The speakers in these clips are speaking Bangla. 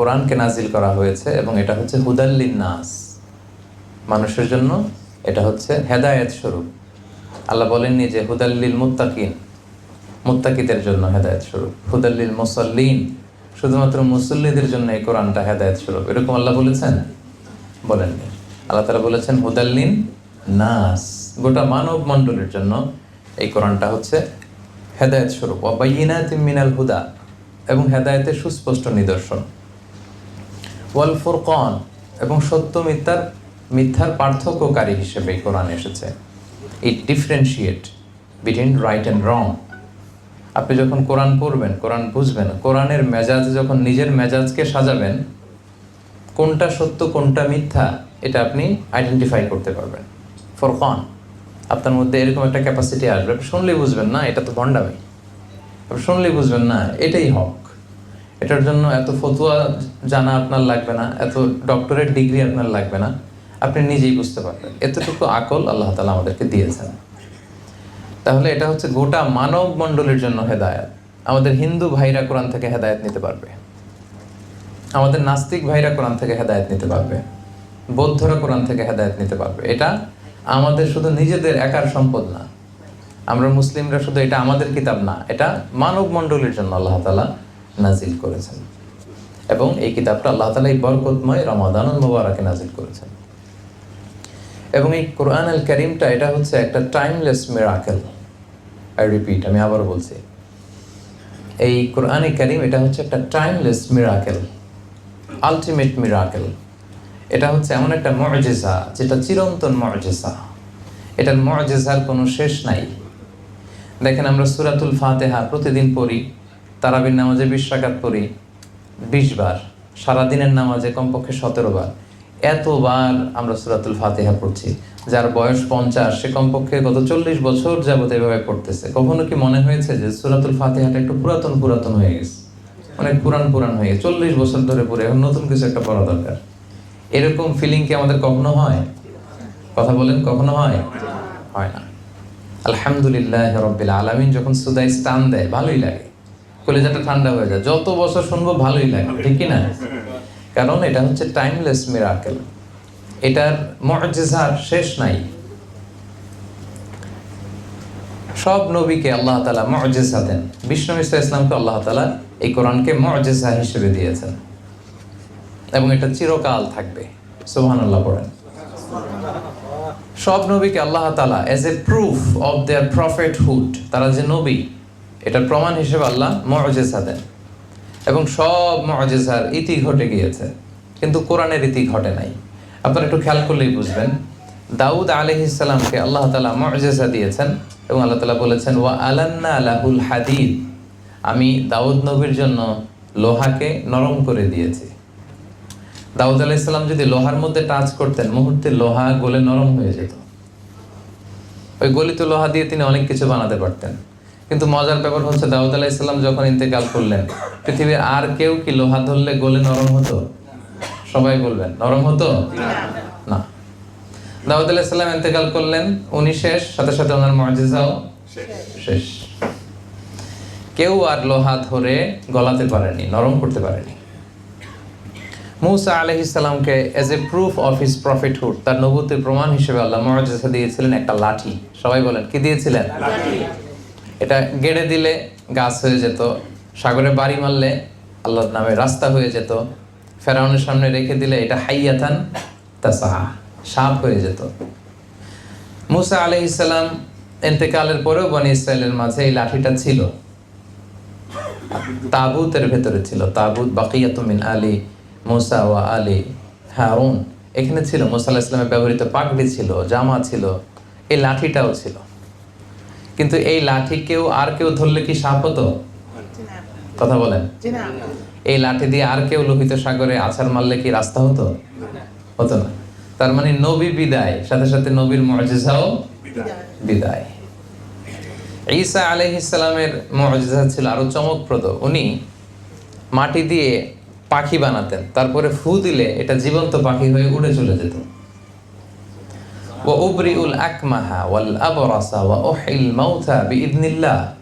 কোরআনকে নাজিল করা হয়েছে এবং এটা হচ্ছে হুদাল্লিন নাস মানুষের জন্য এটা হচ্ছে হেদায়েত স্বরূপ। আল্লাহ বলেননি যে হুদাল্লিল মুত্তাকিন, মুত্তাকিদের জন্য হেদায়েত স্বরূপ। হুদাল্লিল মুসল্লিন, শুধুমাত্র মুসল্লিদের জন্য এই কোরআনটা হেদায়েত স্বরূপ। এরকম আল্লাহ বলেছেন? বলেননি। আল্লাহ তালা বলেছেন হুদাল্লিন নাস। গোটা মানব মণ্ডলের জন্য এই কোরআনটা হচ্ছে হেদায়েত স্বরূপ। অবাইনাত মিনাল হুদা, এবং হেদায়েতের সুস্পষ্ট নিদর্শন। ওয়াল ফুরকন এবং সত্য মিথ্যার মিথ্যার পার্থক্যকারী হিসেবে কোরআন এসেছে। It differentiate between right and wrong আপনি যখন কোরআন পড়বেন, কোরআন বুঝবেন, কোরআনের মেজাজ, যখন নিজের মেজাজকে সাজাবেন, কোনটা সত্য, কোনটা মিথ্যা, এটা আপনি আইডেন্টিফাই করতে পারবেন। ফরকন, আপনার মধ্যে এরকম একটা ক্যাপাসিটি আসবে। শুনলেই বুঝবেন, না, এটা তো ভণ্ডামি। শুনলেই বুঝবেন, না, এটাই হক। এটার জন্য এত ফতুয়া জানা আপনার লাগবে না, এত ডক্টরেট ডিগ্রি আপনার লাগবে না, আপনি নিজেই বুঝতে পারবেন। এতটুকু আকল আল্লাহ তালা আমাদেরকে দিয়েছেন। তাহলে এটা হচ্ছে গোটা মানব মণ্ডলের জন্য হেদায়াত। আমাদের হিন্দু ভাইরা কোরআন থেকে হেদায়েত নিতে পারবে। আমাদের নাস্তিক ভাইরা কোরআন থেকে হেদায়েত নিতে পারবে। বৌদ্ধরা কোরআন থেকে হেদায়ত নিতে পারবে। এটা আমাদের শুধু নিজেদের একার সম্পদ না। আমরা মুসলিমরা শুধু এটা আমাদের কিতাব না, এটা মানব মণ্ডলীর জন্য আল্লাহ তালা নাজিল করেছেন। এবং এই কিতাবটা আল্লাহ তালা এই বরকতময় রমাদানুল মুবারকে নাজিল করেছেন। এবং এই কোরআন আল করিমটা, এটা হচ্ছে একটা টাইমলেস মিরাকেল। আই রিপিট, আমি আবার বলছি। এই কোরআনে করিম, এটা হচ্ছে একটা টাইমলেস মিরাকেল, আলটিমেট মিরাকেল। এটা হচ্ছে এমন একটা মর্জেসা যেটা চিরন্তন মর্জেসা এটার মর্জেসার কোনো শেষ নাই। দেখেন আমরা সুরাতুল ফাতেহা প্রতিদিন পড়ি। তারাবির নামাজে বিশ রাকাত পড়ি, বিশ বার। সারাদিনের নামাজে কমপক্ষে সতেরো বার। এতবার আমরা সুরাতুল ফাতেহা পড়ছি। যার বয়স পঞ্চাশ, সে কমপক্ষে গত চল্লিশ বছর যাবত এভাবে পড়তেছে। কখনো কি মনে হয়েছে যে সুরাতুল ফাতেহাটা একটু পুরাতন পুরাতন হয়ে গেছে? অনেক পুরান পুরান হয়ে গেছে। চল্লিশ বছর ধরে পড়ে এখন নতুন কিছু একটা পড়া দরকার। এরকম ফিলিং কি আমাদের কখনো হয়? কথা বলেন, কখনো হয়? হয় না। আলহামদুলিল্লাহ রব্বিল আলামিন যখন সুদাই স্টান দেয়, ভালোই লাগে। কলেজাটা ঠান্ডা হয়ে যায়। যত বছর শুনব ভালোই লাগে ঠিক কি না কারণ এটা হচ্ছে টাইমলেস মিরাকেল এটার মর্যাদার শেষ নাই। সব নবীকে আল্লাহ তালা মর্যাদা দেন। বিষ্ণু ইসা ইসলামকে আল্লাহ তালা এই কোরআনকে মর্যাদা হিসেবে দিয়েছেন। এবং এটা চিরকাল থাকবে। সোহান আল্লাহ পড়েন। সব নবীকে আল্লাহ তালা as a proof of their prophethood তারা যে নবী এটার প্রমাণ হিসেবে আল্লাহ মর্যাদা দেন। এবং সব মর্যাদার ইতি ঘটে গিয়েছে, কিন্তু কোরআনের ইতি ঘটে নাই। আপনারা একটু খেয়াল করলেই বুঝবেন, দাউদ আলহিসাল্লামকে আল্লাহ তালা মর্যাদা দিয়েছেন এবং আল্লাহ তালা বলেছেন, ওয়া আলান্না আলাহুল হাদিদ। আমি দাউদ নবীর জন্য লোহাকে নরম করে দিয়েছি। দাউদ আলাইসাল্লাম যদি লোহার মধ্যে টাচ করতেন, মুহূর্তে লোহা গলে নরম হয়ে যেত। ওই গলিত লোহা দিয়ে তিনি অনেক কিছু বানাতে পারতেন। কিন্তু মজার ব্যাপার হচ্ছে দাউদ আলাইসাল্লাম যখন ইন্তেকাল করলেন, পৃথিবীর আর কেউ কি লোহা ধরলে গলে নরম হতো? সবাই বলবেন, নরম হতো? না। দাউদ আলাইসাল্লাম ইন্তেকাল করলেন, উনি শেষ, সাথে সাথে ওনার মর্যাদাও শেষ। কেউ আর লোহা ধরে গলাতে পারেনি, নরম করতে পারেনি। Musa আলহিসাল্লামকে as a proof of his prophethood তার নবুতির প্রমাণ হিসেবে আল্লাহ মর্যাদা দিয়েছিলেন একটা লাঠি। সবাই বলেন, কি দিয়েছিলেন? এটা গেড়ে দিলে গাছ হয়ে যেত, সাগরে বাড়ি মারলে আল্লাহর নামে রাস্তা হয়ে যেত, ফেরাউনের সামনে রেখে দিলে এটা হাইয়াথান তাসাহা, সাপ হয়ে যেত। মুসা আলহিসাল্লাম এতেকালের পরেও বনি ইসরায়েলের মাঝে এই লাঠিটা ছিল। তাবুতের ভেতরে ছিল, তাবুত বাকিয়াতুমিন আলী মুসা ওয়া আলী হারুন। এখানে ছিল, মুসা আল্লাহ ইসলামের ব্যবহৃত পাগড়ি ছিল, জামা ছিল, এই লাঠিটাও ছিল। কিন্তু এই লাঠি কেউ আর কেউ ধরলে কি সাপ হতো? কথা বলেন। এই লাঠি দিয়ে আর কেউ লোহিত সাগরে আছাড় মারলে কি রাস্তা হতো? হতো না। তার মানে নবী বিদায়, সাথে সাথে নবীর মর্যাদাও বিদায়। ঈসা আলহিসালামের মর্যাদা ছিল আরও চমকপ্রদ। উনি মাটি দিয়ে পাখি বানাতেন, তারপরে ফু দিলে এটা জীবন্ত পাখি হয়ে উড়ে চলে যেত। আকমাহা ওয়াল আবরাসা ওয়া উহিল মাউতা বিইذنিল্লাহ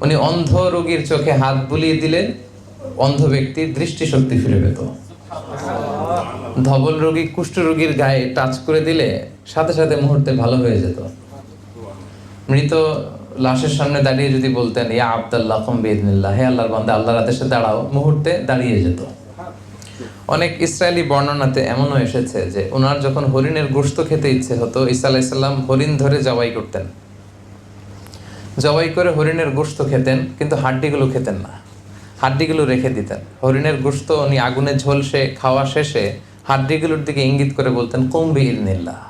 উনি অন্ধ রোগীর চোখে হাত বুলিয়ে দিলে অন্ধ দৃষ্টিশক্তি ফিরে পেত। ধবল রোগী কুষ্ঠ রোগীর গায়ে টাচ করে দিলে সাথে সাথে মুহূর্তে ভালো হয়ে যেত। মৃত লাশের সামনে দাঁড়িয়ে যদি বলতেন, ইয়া আবদাল্লাহ কম্বিদিল্লাহ হে আল্লাহর বান্দা, আল্লাহর আদেশে দাঁড়াও, মুহূর্তে দাঁড়িয়ে যেত। অনেক ইসরায়েলি বর্ণনাতে এমনও এসেছে যে ওনার যখন হরিণের গোশত খেতে ইচ্ছে হতো, ঈসা আলাইসাল্লাম হরিণ ধরে জবাই করতেন। জবাই করে হরিণের গোশত খেতেন, কিন্তু হাড্ডিগুলো খেতেন না। হাড্ডিগুলো রেখে দিতেন। হরিণের গোশত, উনি আগুনে ঝলসে খাওয়া শেষে হাড্ডিগুলোর দিকে ইঙ্গিত করে বলতেন কুম্বি ইল্লিল্লাহ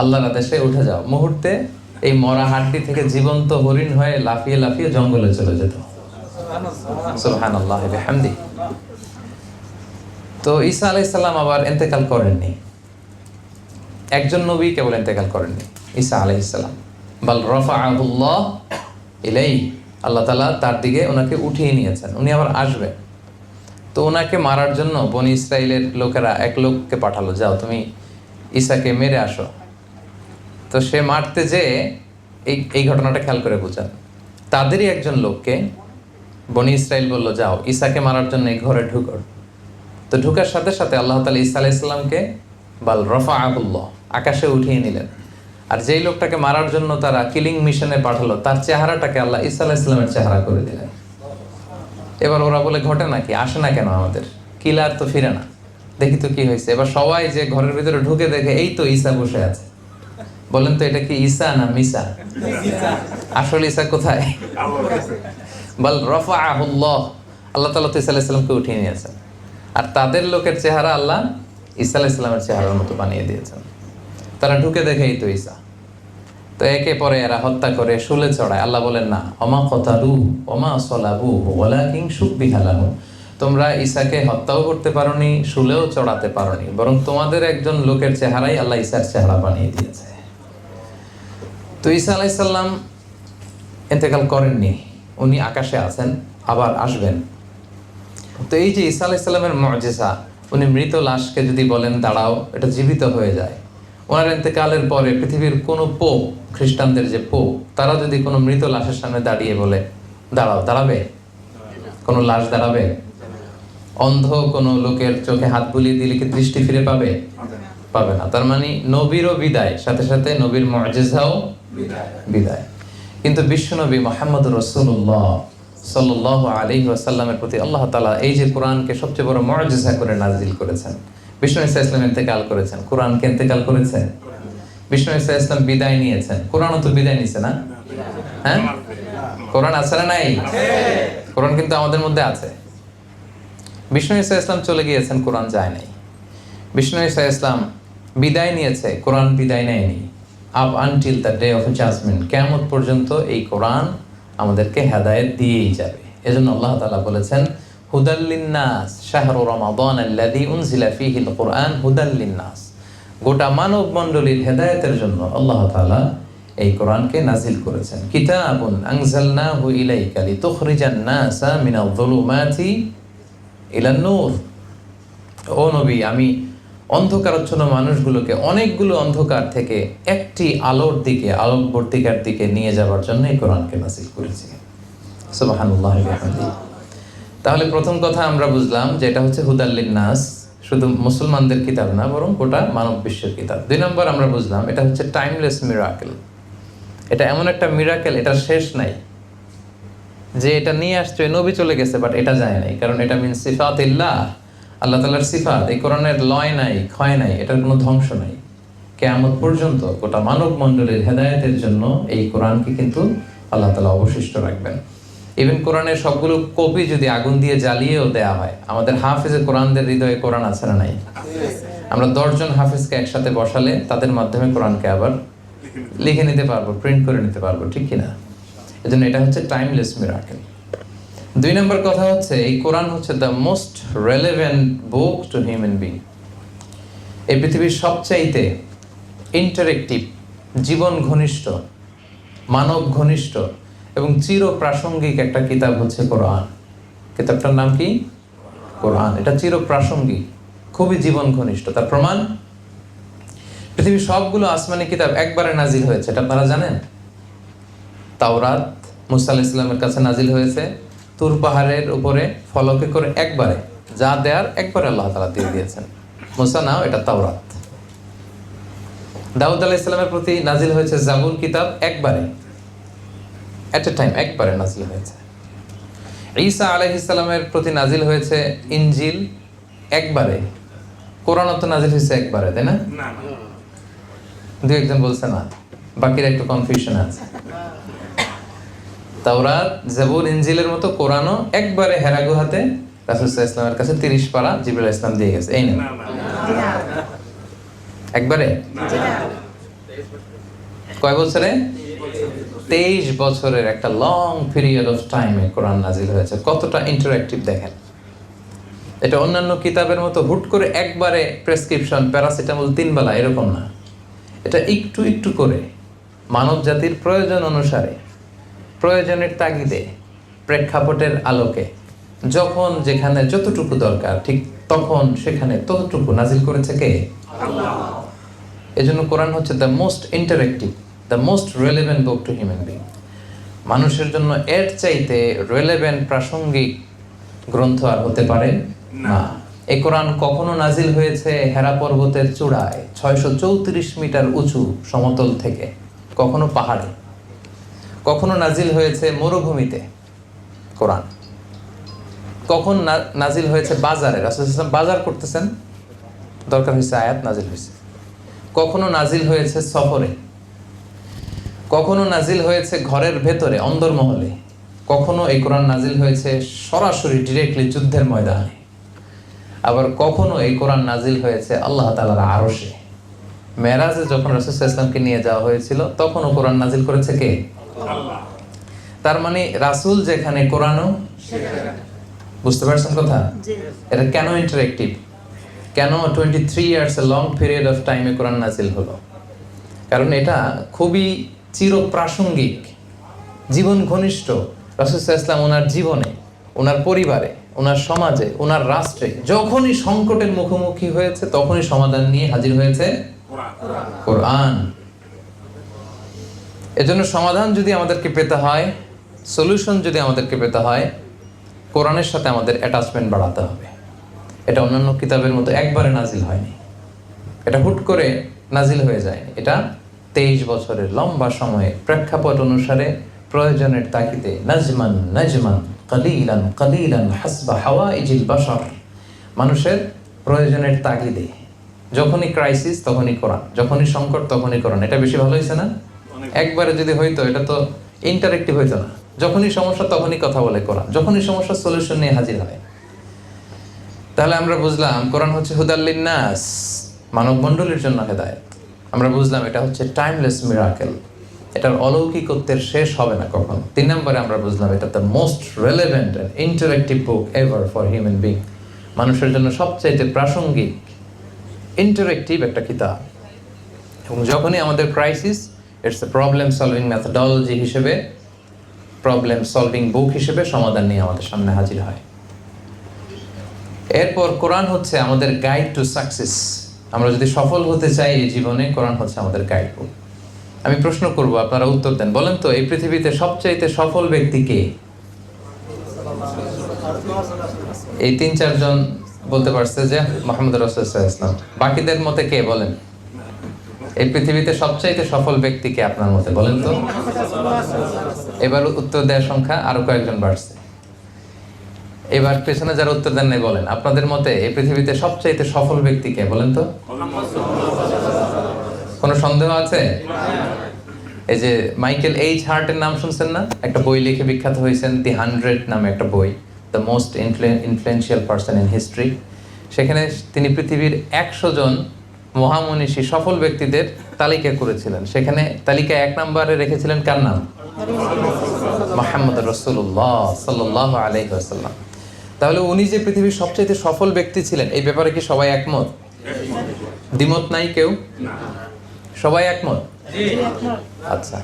আল্লাহর আদেশে উঠে যাও। মুহূর্তে এই মরা হাড্ডি থেকে জীবন্ত হরিণ হয়ে লাফিয়ে লাফিয়ে জঙ্গলে চলে যেত। সুবহানাল্লাহ তো ঈসা আলাইসাল্লাম আবার এতেকাল করেননি। একজন নবী কেবল এতেকাল করেননি, ঈসা আলাইসাল্লাম বাল রফা আহুল্লাহ ইলাই আল্লাহ তালা তার দিকে ওনাকে উঠিয়ে নিয়েছেন, উনি আবার আসবে তো ওনাকে মারার জন্য বনি ইসরায়েলের লোকেরা এক লোককে পাঠালো, যাও তুমি ঈসাকে মেরে আসো। তো সে মারতে যে এই এই ঘটনাটা খেয়াল করে বোঝান। তাদেরই একজন লোককে বনি ইসরায়েল বলল, যাও, ঈসাকে মারার জন্য এই ঘরে ঢুকো। তো ঢুকার সাথে সাথে আল্লাহ তালা ঈসা আলাইসাল্লামকে বাল রফা আহুল্লাহ আকাশে উঠিয়ে নিলেন। আর যেই লোকটাকে মারার জন্য তারা কিলিং মিশনে পাঠালো, তার চেহারাটাকে আল্লাহ ঈসা আলাইসাল্লামের চেহারা করে দিলেন। এবার ওরা বলে, ঘটে নাকি? আসে না কেন আমাদের? কিলার তো ফিরে না। দেখি তো কি হয়েছে। এবার সবাই যে ঘরের ভিতরে ঢুকে দেখে, এই তো ঈসা বসে আছে। বলেন তো, এটা কি ঈসা না মিসা? আসলে ঈসা কোথায়? বল রফা আহুল্লাহ আল্লাহ তালা তো ঈসা আলাইসাল্লামকে উঠিয়ে নিয়েছেন। আর তাদের লোকের চেহারা আল্লাহ ঈসা আলাইসাল্লামের চেহারার মতো বানিয়ে দিয়েছেন। তারা ঢুকে দেখে, এই তো ঈসা। তো একে পরে এরা হত্যা করে শুলে চড়ায়। আল্লাহ বলেন, না অমা কতালু অমা সলাবু ওলা কিং সুখ বিহালাহু তোমরা ঈসাকে হত্যাও করতে পারোনি, শুলেও চড়াতে পারোনি। বরং তোমাদের একজন লোকের চেহারাই আল্লাহ ঈসার চেহারা বানিয়ে দিয়েছে। তো ঈসা আলাইসাল্লাম এতেকাল করেননি। উনি আকাশে আছেন, আবার আসবেন। তো এই যে ঈসা আলাইসাল্লামের মজেসা উনি মৃত লাশকে যদি বলেন, দাঁড়াও, এটা জীবিত হয়ে যায়। ওনার এতেকালের পরে পৃথিবীর কোনো পোপ, খ্রিস্টানদের যে পোপ তারা যদি কোনো মৃত লাশের সামনে দাঁড়িয়ে বলে, দাঁড়াও, দাঁড়াবে? কোনো লাশ দাঁড়াবে? অন্ধ কোনো লোকের চোখে হাত বুলিয়ে দিলে কি দৃষ্টি ফিরে পাবে? পাবে না। তার মানে নবীরও বিদায়, সাথে সাথে নবীর মজেসাও বিদায়। কিন্তু বিশ্বনবী মোহাম্মদ রসুল্লাহ সাল্লাহ আলী প্রতি আল্লাহ তালা এই যে কোরআনকে সবচেয়ে বড় করে নাজিল করেছেন। বিষ্ণু ইসা ইসলাম ইন্তেকাল করেছেন। কোরআনকে ইন্তেকাল বিষ্ণু ইসা ইসলাম বিদায় নিয়েছেন। কোরআনও তো বিদায় নিছে না? হ্যাঁ? কোরআন আছে না নাই? কোরআন কিন্তু আমাদের মধ্যে আছে। বিষ্ণু ইসা ইসলাম চলে গিয়েছেন, কোরআন যায় নাই। বিষ্ণু ইসা ইসলাম বিদায় নিয়েছে, কোরআন বিদায় নেয়নি। Up until the day of judgment কেমন পর্যন্ত এই কোরআন আমাদেরকে হেদায়েত দিয়েই যাবে। এজন্য আল্লাহ তাআলা বলেছেন হুদাল্লিন্নাস শাহরু রমাদান আল্লাযী উনজিলা ফীহিল কুরআন হুদাল্লিন্নাস গোটা মানব মণ্ডলীর হেদায়েতের জন্য আল্লাহ তাআলা এই কোরআনকে নাজিল করেছেন। কিতাবুন আনজালনাহু ইলাইকা লিতুখরিজান নাসা মিনাল যুলুমাতি ইলান নূর ও নবী, আমি অন্ধকারাচ্ছন্ন মানুষগুলোকে অনেকগুলো অন্ধকার থেকে একটি আলোর দিকে, আলোকবর্তিকার দিকে নিয়ে যাওয়ার জন্য এই কোরআনকে নাসিল করেছি। তাহলে প্রথম কথা আমরা বুঝলাম যে এটা হচ্ছে হুদাল্লিন নাস শুধু মুসলমানদের কিতাব না, বরং গোটা মানব বিশ্বের কিতাব। দুই নম্বর আমরা বুঝলাম, এটা হচ্ছে টাইমলেস মিরাকেল। এটা এমন একটা মিরাকেল এটা শেষ নাই। যে এটা নিয়ে আসছে, নবী চলে গেছে, বাট এটা যায় নাই। কারণ এটা মিন সিফাত ইল্লাহ আল্লাহ তালার সিফাত, এই কোরআনের লয় নাই, ক্ষয় নাই, এটার কোনো ধ্বংস নাই। কেয়ামত পর্যন্ত গোটা মানব মণ্ডলের হেদায়েতের জন্য এই কোরআনকে কিন্তু আল্লাহ তালা অবশিষ্ট রাখবেন। ইভেন কোরআনের সবগুলো কপি যদি আগুন দিয়ে জ্বালিয়েও দেয়া হয়, আমাদের হাফিজে কোরআনদের হৃদয়ে কোরআন আছে না নাই? আমরা দশজন হাফেজকে একসাথে বসালে তাদের মাধ্যমে কোরআনকে আবার লিখে নিতে পারব প্রিন্ট করে নিতে পারব, ঠিক কিনা এজন্য এটা হচ্ছে টাইমলেস মিরাকেল দুই নম্বর কথা হচ্ছে, এই কোরআন হচ্ছে the most relevant book to human being এই পৃথিবীর সবচাইতে ইন্টারেক্টিভ জীবন ঘনিষ্ঠ, মানব ঘনিষ্ঠ এবং চির প্রাসঙ্গিক একটা কিতাব হচ্ছে কোরআন। কিতাবটার নাম কি? কোরআন। এটা চির প্রাসঙ্গিক খুবই জীবন ঘনিষ্ঠ। তার প্রমাণ? পৃথিবীর সবগুলো আসমানি কিতাব একবারে নাজিল হয়েছে। এটা আপনারা জানেন? তাওরাত, মুসা আলাহ ইসলামের কাছে নাজিল হয়েছে। তুর পাহাড়ের উপরে ফলকে করে একবারে যা দেয়ার একবারে আল্লাহ তালা দিয়ে দিয়েছেন। মুসা নাও এটা তাওরাত। দাউদ আলাহ ইসলামের প্রতি নাজিল হয়েছে জাবুর কিতাব একবারে। এট এ টাইম একবারে নাজিল হয়েছে। ঈসা আলাহ ইসলামের প্রতি নাজিল হয়েছে ইঞ্জিল একবারে। কোরআন তো নাজিল হয়েছে একবারে তাই না? দু একজন বলছে না বাকিরা একটু কনফিউশন আছে। তাওরাত জাবুর ইনজিলের মতো কোরআনও একবারে রাসুলসাহ ইসলামের কাছে তিরিশ পারা জিবুল ইসলাম দিয়ে গেছে। এই না একবারে? কয় বছরে? তেইশ বছরের একটা লং পিরিয়ড অফ টাইমে কোরআন নাজিল হয়েছে। কতটা ইন্টারাক্টিভ দেখেন। এটা অন্যান্য কিতাবের মতো হুট করে একবারে প্রেসক্রিপশন প্যারাসিটামল তিন বেলা এরকম না। এটা একটু একটু করে মানব জাতির প্রয়োজন অনুসারে প্রয়োজনের তাগিদে প্রেক্ষাপটের আলোকে যখন যেখানে যতটুকু দরকার ঠিক তখন সেখানে ততটুকু নাজিল করেছে কে? এজন্য কোরআন হচ্ছে the most interactive the most relevant book to human being মানুষের জন্য এর চাইতে রেলেভেন্ট প্রাসঙ্গিক গ্রন্থ আর হতে পারে না। এই কোরআন কখনো নাজিল হয়েছে হেরা পর্বতের চূড়ায় ছয়শো চৌত্রিশ মিটার উঁচু সমতল থেকে কখনো পাহাড়ে। কখনো নাজিল হয়েছে মরুভূমিতে? কোরআন। কখন নাজিল হয়েছে বাজারে? রাসূল সাল্লাল্লাহু বাজার করতেছেন। দরকার হয়েছে আয়াত নাজিল হয়েছে। কখনো নাজিল হয়েছে সফরে? কখনো নাজিল হয়েছে ঘরের ভেতরে, অন্দরমহলে? কখনো এই কোরআন নাজিল হয়েছে সরাসরি ডিরেক্টলি যুদ্ধের ময়দানে? আবার কখনো এই কোরআন নাজিল হয়েছে আল্লাহ তালার আরশে? মেরাজে যখন রসুল ইসলামকে নিয়ে যাওয়া হয়েছিল, তখনও কোরআন নাজিল করেছে কে? তার মানে রাসূল যেখানে কোরআনও বুঝতে পারছেন কথা? এটা কেন ইন্টারেক্টিভ কেন twenty three years long period of টাইমে কোরআন নাজিল হলো? কারণ এটা খুবই চিরপ্রাসঙ্গিক। জীবন ঘনিষ্ঠ। রাসুসাহ ইসলাম ওনার জীবনে ওনার পরিবারে ওনার সমাজে ওনার রাষ্ট্রে যখনই সংকটের মুখোমুখি হয়েছে তখনই সমাধান নিয়ে হাজির হয়েছে কোরআন। এজন্য সমাধান যদি আমাদেরকে পেতে হয় সলিউশন যদি আমাদেরকে পেতে হয়, কোরআনের সাথে আমাদের অ্যাটাচমেন্ট বাড়াতে হবে। এটা অন্যান্য কিতাবের মতো একবারে নাজিল হয়নি। এটা হুট করে নাজিল হয়ে যায়নি। এটা তেইশ বছরের লম্বা সময়ে প্রেক্ষাপট অনুসারে প্রয়োজনের তাকিদে নাজমান নাজমান, কালিলান কালিলান, হাসবা হাওয়া ইজিল বাসার মানুষের প্রয়োজনের তাগিদে। যখনই ক্রাইসিস তখনই কোরআন। যখনই সংকট, তখনই কোরআন। এটা বেশি ভালো হয়েছে না? একবারে যদি হইতো, এটা তো ইন্টারেক্টিভ হইতো না। যখনই সমস্যা তখনই কথা বলে কোরআন। যখনই সমস্যার সলিউশন নিয়ে হাজির হয়। তাহলে আমরা বুঝলাম, কোরআন হচ্ছে হুদাল্লিন নাস মানব মণ্ডলীর জন্য হেদায়েত। আমরা বুঝলাম এটা হচ্ছে টাইমলেস মিরাকেল এটার অলৌকিকত্বের শেষ হবে না কখনো। তিন নম্বরে আমরা বুঝলাম এটা the most relevant and interactive book ever for human being মানুষের জন্য সবচাইতে প্রাসঙ্গিক ইন্টারেক্টিভ একটা কিতাব। এবং যখনই আমাদের crisis it's a problem solving methodology হিসেবে প্রবলেম সলভিং বুক হিসেবে সমাধান নিয়ে আমাদের সামনে হাজির হয়। এরপর কোরআন হচ্ছে আমাদের গাইড টু সাকসেস আমরা যদি সফল হতে চাই এই জীবনে, কোরআন হচ্ছে আমাদের গাইড বুক আমি প্রশ্ন করব, আপনারা উত্তর দেন। বলেন তো, এই পৃথিবীতে সবচাইতে সফল ব্যক্তি কে? এই তিন চারজন বলতে পারছে যে মোহাম্মদ রসুল ইসলাম বাকিদের মতে কে বলেন? এই পৃথিবীতে সবচাইতে সফল ব্যক্তি কে আপনার মতে, বলেন তো? এবার উত্তর দেওয়ার সংখ্যা আরও কয়েকজন বাড়ছে। এবার পেছনে যারা উত্তর দেন নাই, বলেন। আপনাদের মতে এই পৃথিবীতে সবচাইতে সফল ব্যক্তি কে, বলেন তো? কোনো সন্দেহ আছে? এই যে মাইকেল এইচ হার্টের নাম শুনছেন না? একটা বই লিখে বিখ্যাত হয়েছেন, দি হান্ড্রেড নামে একটা বই, the most influential person in history. সেখানে তিনি পৃথিবীর একশো জন মহামনীষী সফল ব্যক্তিদের তালিকা করেছিলেন। সেখানে তালিকা এক নম্বরে রেখেছিলেন কার নাম? মোহাম্মদ রসুল্লাহ সাল্লাহ আলহিহাসাল্লাম তাহলে উনি যে পৃথিবীর সবচেয়ে সফল ব্যক্তি ছিলেন, এই ব্যাপারে কি সবাই একমত? দ্বিমত নাই কেউ? সবাই একমত? আচ্ছা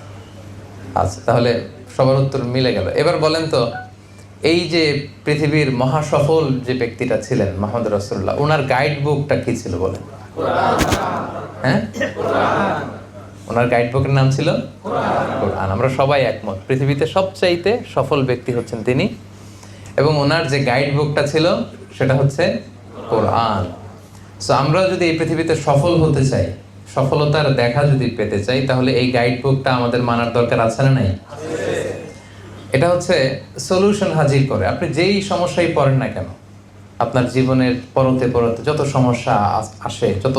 আচ্ছা তাহলে সবার উত্তর মিলে গেল। এবার বলেন তো, এই যে পৃথিবীর মহাসফল যে ব্যক্তিটা ছিলেন মোহাম্মদ রসুল্লাহ ওনার গাইড বুকটা কি ছিল বলেন? হ্যাঁ? ওনার গাইড বুকের নাম ছিল কোরআন। আমরা সবাই একমত। পৃথিবীতে সবচাইতে সফল ব্যক্তি হচ্ছেন তিনি এবং ওনার যে গাইড বুকটা ছিল সেটা হচ্ছে কোরআন। সো আমরা যদি এই পৃথিবীতে সফল হতে চাই সফলতার দেখা যদি পেতে চাই তাহলে এই গাইড বুকটা আমাদের মানার দরকার আছে না নাই? এটা হচ্ছে সলিউশন হাজির করে। আপনি যেই সমস্যায় পড়েন না কেন আপনার জীবনের পরতে পরতে যত সমস্যা আসে যত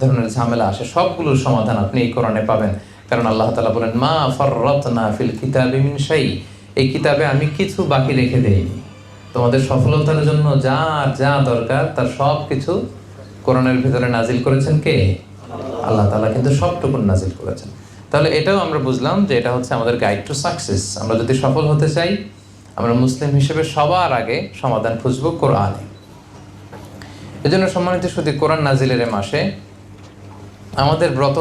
ধরনের ঝামেলা আসে, সবগুলোর সমাধান আপনি এই কোরআনে পাবেন। কারণ আল্লাহ তালা বলেন, মা ফাররাতনা ফিল কিতাবি মিন শাই। এই কিতাবে আমি কিছু বাকি রেখে দেইনি। তোমাদের সফলতার জন্য যা যা দরকার, তার সব কিছু কোরআনের ভিতরে নাজিল করেছেন কে? আল্লাহ তাআলা কিন্তু সবটুকুন নাজিল করেছেন। তাহলে এটাও আমরা বুঝলাম যে এটা হচ্ছে আমাদের গাইড টু সাকসেস আমরা যদি সফল হতে চাই, আমরা মুসলিম হিসেবে সবার আগে সমাধান খুঁজবো কোরআনে। এজন্য সম্মানিত শুধু কোরআন নাজিলের মাসে আমাদের ব্রত